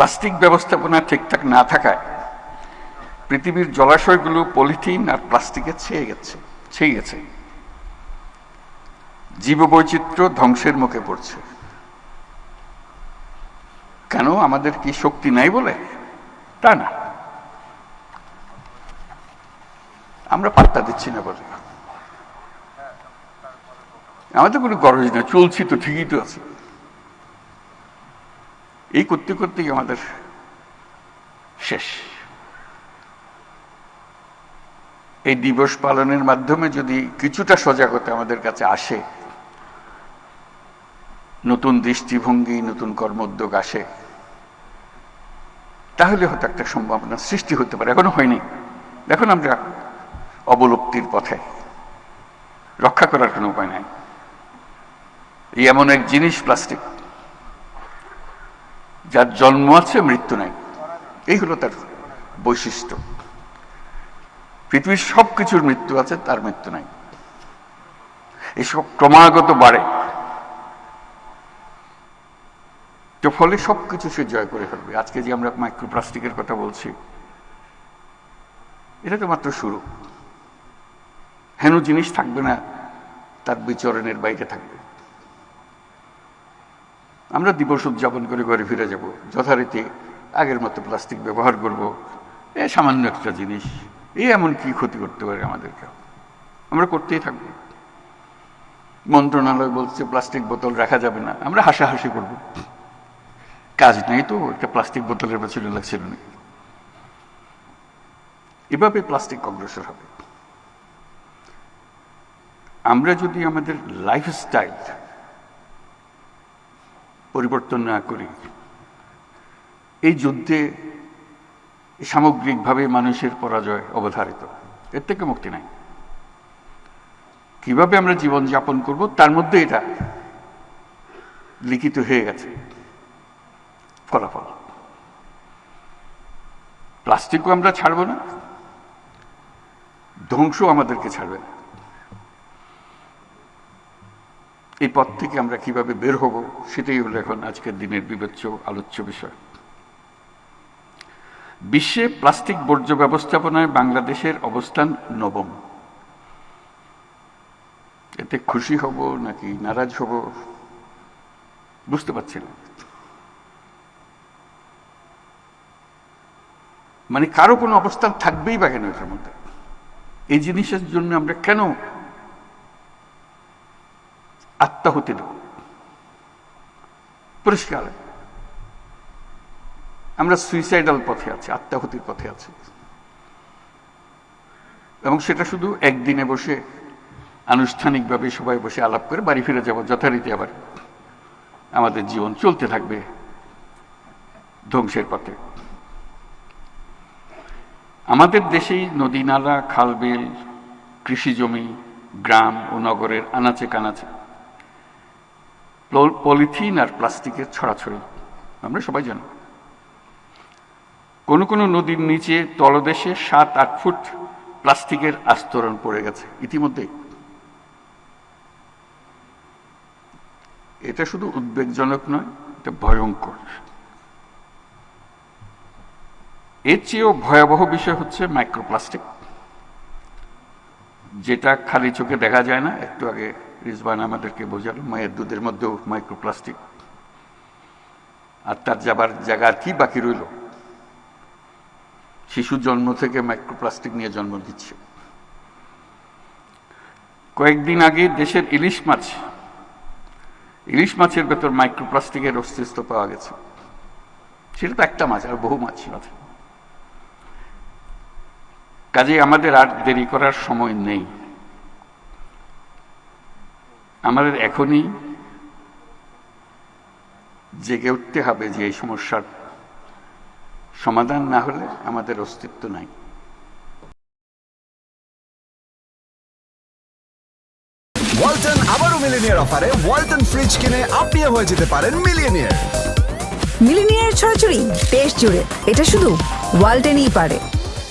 Plastic ব্যবস্থাপনা ঠিকঠাক না থাকায় পৃথিবীর জলাশয়গুলো পলিথিন আর প্লাস্টিকে ছেয়ে গেছে ছেয়ে গেছে। জীববৈচিত্র্য ধ্বংসের মুখে পড়ছে। কেন আমাদের কি শক্তি নাই বলে? তা না। আমরা পাত্তা দিচ্ছি না বলে। আমাদের কোনো গরজ নেই, চলছি তো ঠিকই তো আছে। এই করতে করতেই আমাদের শেষ? এই দিবস পালনের মাধ্যমে যদি কিছুটা সজাগতা আমাদের কাছে আসে, নতুন দৃষ্টিভঙ্গি, নতুন কর্মোদ্যোগ আসে, তাহলে হয়তো একটা সম্ভাবনা সৃষ্টি হতে পারে। এখনও হয়নি। এখন আমরা অবলুপ্তির পথে। রক্ষা করার কোনো উপায় নাই। এমন এক জিনিস, প্লাস্টিক। যার জন্ম আছে, মৃত্যু নাই। এই হলো তার বৈশিষ্ট্য। পৃথিবীর সব কিছুর মৃত্যু আছে, তার মৃত্যু নাই। এসব ক্রমাগত বাড়ে। তো ফলে সবকিছু সে জয় করে ফেলবে। আজকে যে আমরা মাইক্রোপ্লাস্টিকের কথা বলছি, এটা তো মাত্র শুরু। হেন জিনিস থাকবে না, তার বিচরণের বাইরে থাকবে। আমরা দিবস উদযাপন করে ঘরে ফিরে যাব। যথারীতি আগের মতো প্লাস্টিক ব্যবহার করব। এ সামান্য একটা জিনিস। এ এমন কি ক্ষতি করতে পারে আমাদেরকে? আমরা করতেই থাকব। মন্ত্রণালয় বলছে প্লাস্টিক বোতল রাখা যাবে না। আমরা হাসাহাসি করব। কাজ নেই তো, একটা প্লাস্টিক বোতলের পেছনে লাগছিল না এভাবে প্লাস্টিক অগ্রসর হবে। আমরা যদি আমাদের লাইফস্টাইল পরিবর্তন না করি। এই যুদ্ধে সামগ্রিকভাবে মানুষের পরাজয় অবধারিত। এর থেকে মুক্তি নাই। কীভাবে আমরা জীবন যাপন করব? তার মধ্যে এটা লিখিত হয়ে গেছে। ফলাফল। প্লাস্টিকও আমরা ছাড়বো না। ধ্বংস আমাদেরকে ছাড়বে না। এই পথ থেকে আমরা কীভাবে বের হব সেটাই হলো এখন আজকের দিনের বিবেচ্য আলোচ্য বিষয়। বিশ্বে প্লাস্টিক বর্জ্য ব্যবস্থাপনায় বাংলাদেশের অবস্থান নবম। এতে খুশি হব নাকি নারাজ হব বুঝতে পারছি না মানে কারও কোনো অবস্থান থাকবেই বা কেন এটার মধ্যে? এই জিনিসের জন্য আমরা কেন আত্মাহুতি দেব পরিষ্কার। আমরা সুইসাইডাল পথে আছি, আত্মাহুতির পথে আছি। এবং সেটা শুধু একদিনে বসে, আনুষ্ঠানিকভাবে সবাই বসে আলাপ করে বাড়ি ফিরে যাব, যথারীতি আবার আমাদের জীবন চলতে থাকবে ধ্বংসের পথে। আমাদের দেশেই নদী, নালা খালবিল কৃষি জমি, গ্রাম ও নগরের আনাচে কানাচে পলিথিন আর প্লাস্টিকের ছড়াছড়ি। আমরা সবাই জানি। কোনো কোনো নদীর নিচে তলদেশে সাত আট ফুট প্লাস্টিকের আস্তরণ পড়ে গেছে ইতিমধ্যে। এটা শুধু উদ্বেগজনক নয়, এটা ভয়ঙ্কর। এর চেয়েও ভয়াবহ বিষয় হচ্ছে মাইক্রোপ্লাস্টিক যেটা খালি চোখে দেখা যায় না, একটু আগে রিজবান আমাদেরকে বোঝালো, মায়ের দুধের মধ্যেও মাইক্রোপ্লাস্টিক আর তার যাবার জায়গা আর কি বাকি রইল? শিশু জন্ম থেকে মাইক্রোপ্লাস্টিক নিয়ে জন্ম দিচ্ছে কয়েকদিন আগে দেশের ইলিশ মাছ, ইলিশ মাছের ভেতর মাইক্রোপ্লাস্টিকের অস্তিত্ব পাওয়া গেছে। সেটা তো একটা মাছ, আর বহু মাছ কাজে আমাদের আর দেরি করার সময় নেই। আমাদের এখনই জেগে উঠতে হবে যে এই সমস্যার সমাধান না হলে আমাদের অস্তিত্ব নাই। ওয়ালটন আবারও মিলিনিয়ার অফারে ওয়ালটন ফ্রিজ কিনে আপনিও হয়ে যেতে পারেন মিলিয়নিয়ার মিলিনিয়ার ছড়াছড়ি দেশ জুড়ে এটা শুধু ওয়ালটেনই পারে।